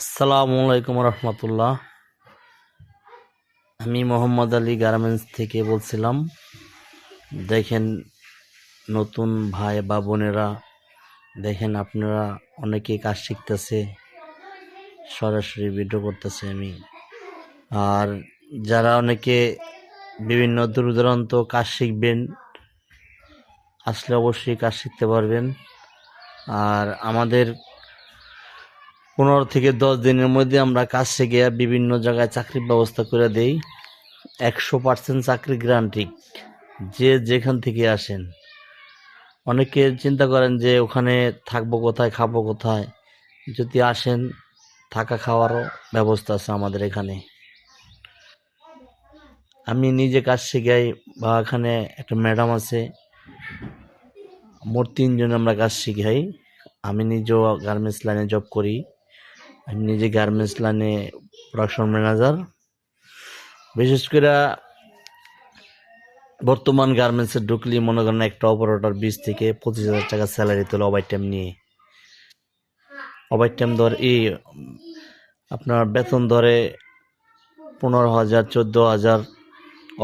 আসসালামু আলাইকুম রহমতুল্লাহ। আমি মোহাম্মদ আলী গার্মেন্টস থেকে বলছিলাম, দেখেন নতুন ভাই বা বোনেরা, দেখেন আপনারা অনেকেই কাজ শিখতেছে, সরাসরি ভিডিও করতেছে আমি। আর যারা অনেকে বিভিন্ন দূর দূরান্ত কাজ শিখবেন, আসলে অবশ্যই কাজ শিখতে পারবেন। আর আমাদের পনেরো থেকে দশ দিনের মধ্যে আমরা কাজ শিখে বিভিন্ন জায়গায় চাকরির ব্যবস্থা করে দেই। একশো পার্সেন্ট চাকরি গ্রান্টিক যে যেখান থেকে আসেন। অনেকে চিন্তা করেন যে ওখানে থাকব কোথায়, খাব কোথায়। যদি আসেন, থাকা খাওয়ারও ব্যবস্থা আছে আমাদের এখানে। আমি নিজে কাজ শিখাই, বা এখানে একটা ম্যাডাম আছে। মোট তিনজন আমরা কাজ শিখাই। আমি নিজেও গার্মেন্টস লাইনে জব করি। আমি নিজে গার্মেন্টস লাইনে প্রোডাকশন ম্যানেজার বিশেষ করে বর্তমান গার্মেন্টসে ঢুকলি মনে করেন একটা অপারেটর বিশ থেকে পঁচিশ হাজার টাকা স্যালারি তোলে ওভার টাইম নিয়ে। ওভার টাইম ধর এই, আপনার বেতন ধরে পনেরো হাজার, চোদ্দ হাজার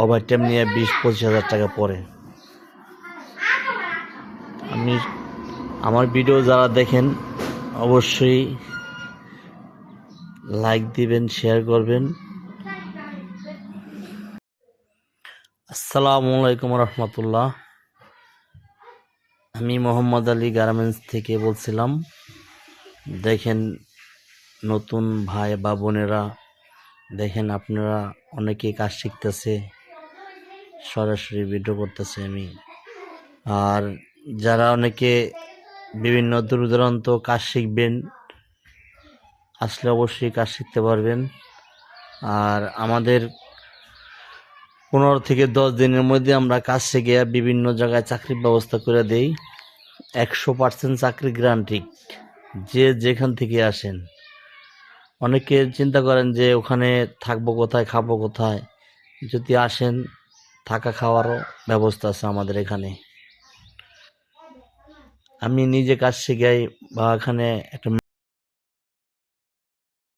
ওভার টাইম নিয়ে বিশ, পঁচিশ হাজার টাকা পড়ে। আমি, আমার ভিডিও যারা দেখেন, অবশ্যই লাইক দিবেন শেয়ার করবেন। আসসালামু আলাইকুম রহমতুল্লাহ। আমি মোহাম্মদ আলী গার্মেন্টস থেকে বলছিলাম, দেখেন নতুন ভাই বা বোনেরা, দেখেন আপনারা অনেকেই কাজ শিখতেছে, সরাসরি ভিডিও করতেছে আমি। আর যারা অনেকে বিভিন্ন দূর দূরান্ত কাজ শিখবেন আসলে অবশ্যই কাজ শিখতে পারবেন। আর আমাদের পনেরো থেকে দশ দিনের মধ্যে আমরা কাজ শিখে বিভিন্ন জায়গায় চাকরির ব্যবস্থা করে দেই। একশো পার্সেন্ট চাকরি গ্রান্টিক যে যেখান থেকে আসেন। অনেকে চিন্তা করেন যে ওখানে থাকব কোথায়, খাব কোথায়? যদি আসেন, থাকা খাওয়ারও ব্যবস্থা আছে আমাদের এখানে। আমি নিজে কাজ শিখাই বা এখানে একটা